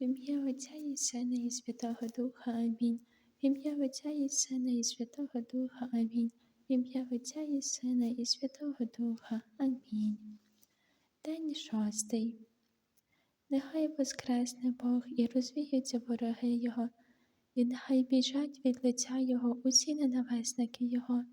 В ім'я Отця і Сина, і Святого Духа. Амінь. В ім'я Отця і Сина, і Святого Духа. Амінь. В ім'я Отця і Сина, і Святого Духа. Амінь. День шостий. Нехай воскресне Бог і розвіються вороги Його, і нехай біжать від лиця Його усі ненависники Його.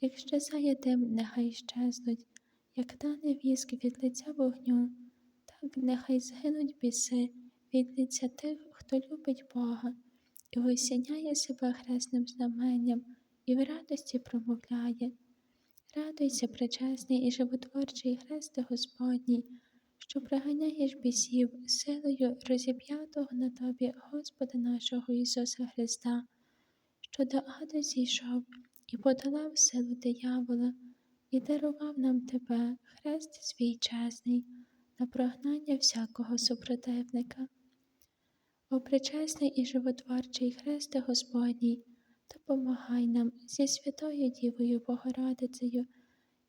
Як щезає дим, нехай щезнуть, як тане віск від лиця вогню, так нехай згинуть біси від тих, хто любить Бога, і осяняє себе хресним знаменням, і в радості промовляє. Радуйся, пречесний і животворчий Христе Господній, що проганяєш бісів силою розіп'ятого на тобі Господа нашого Ісуса Христа, що до аду зійшов і подолав силу диявола, і дарував нам тебе, хрест свій чесний, на прогнання всякого супротивника. О пречесний і животворчий Христе Господній, допомагай нам зі Святою Дівою Богородицею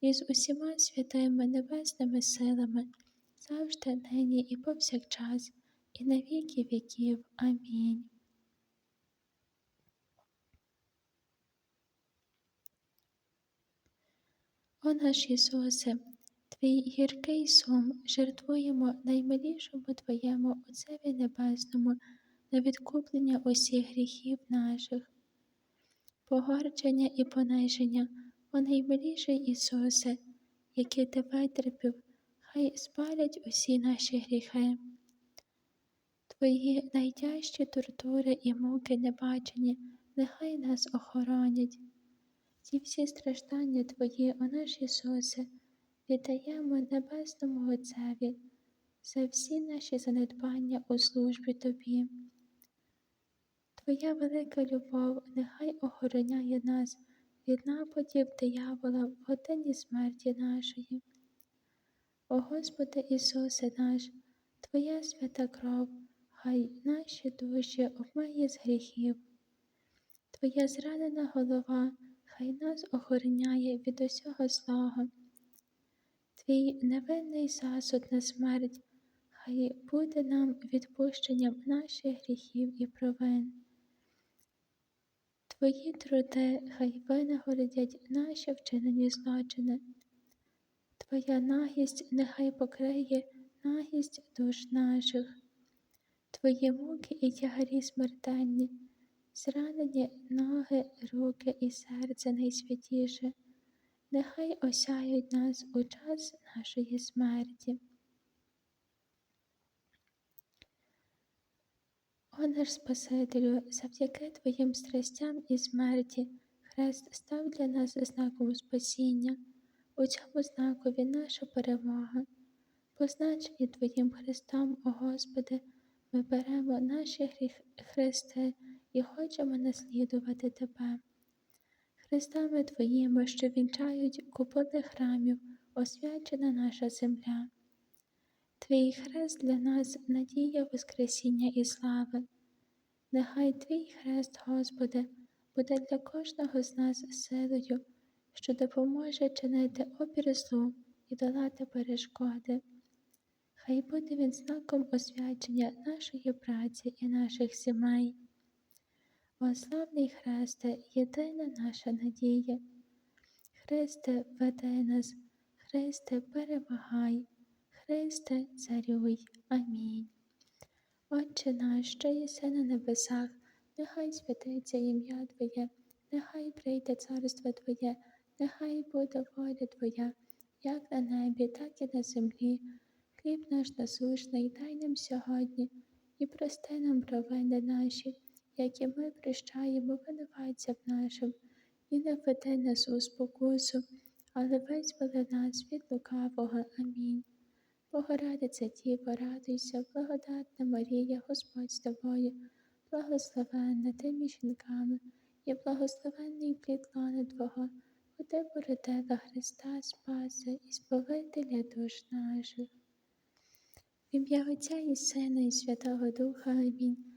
і з усіма святими небесними силами, завжди, нині і повсякчас, і на віки віків. Амінь. О наш Ісусе, Твій гіркий сум жертвуємо наймилішому Твоєму Отцеві Небесному на відкуплення усіх гріхів наших, погордження і пониження, о наймиліший Ісусе, який Ти витерпів, хай спалять усі наші гріхи. Твої найтяжчі тортури і муки небачені, нехай нас охоронять. Ті всі страждання Твої, о наш Ісусе, віддаємо Небесному Отцеві за всі наші занедбання у службі Тобі. Твоя велика любов нехай охороняє нас від нападів диявола в годині смерті нашої. О Господи Ісусе наш, Твоя свята кров, хай наші душі обмиє з гріхів, Твоя зранена голова, хай нас охороняє від усього злого. Твій невинний засуд на смерть, хай буде нам відпущенням наших гріхів і провин. Твої труди хай винагородять наші вчинені злочини. Твоя нагість нехай покриє нагість душ наших, Твої муки і тягарі смертельні, зранені ноги, руки і серце найсвятіше нехай осяють нас у час нашої смерті. О наш Спасителю, завдяки Твоїм страстям і смерті, Хрест став для нас знаком спасіння, у цьому знакові наша перемога. Позначені Твоїм Христом, о Господи, ми беремо наші хрести і хочемо наслідувати Тебе. Христами Твоїми, що вінчають куполи храмів, освячена наша земля. Твій хрест для нас надія Воскресіння і слави. Нехай Твій хрест, Господи, буде для кожного з нас силою, що допоможе чинити опір злу і долати перешкоди. Хай буде він знаком освячення нашої праці і наших сімей. О славний Христе, єдина наша надія. Христе, веди нас, Христе, перемагай, Христе, царюй. Амінь. Отче наш, що єси на небесах, нехай святиться ім'я Твоє, нехай прийде царство Твоє, нехай буде воля Твоя, як на небі, так і на землі. Хліб наш насушний, дай нам сьогодні і прости нам провини наші як і ми прощаємо винуватцям нашим, і не веди нас у спокусу, але визволи нас від лукавого. Амінь. Богородиця Діва, радуйся, благодатна Марія, Господь з тобою, благословенна ти між жінками, і благословенний плід лона Твого, бо ти породила Христа Спаса і Сповителя душ наших. В ім'я Отця і Сина, і Святого Духа Амінь.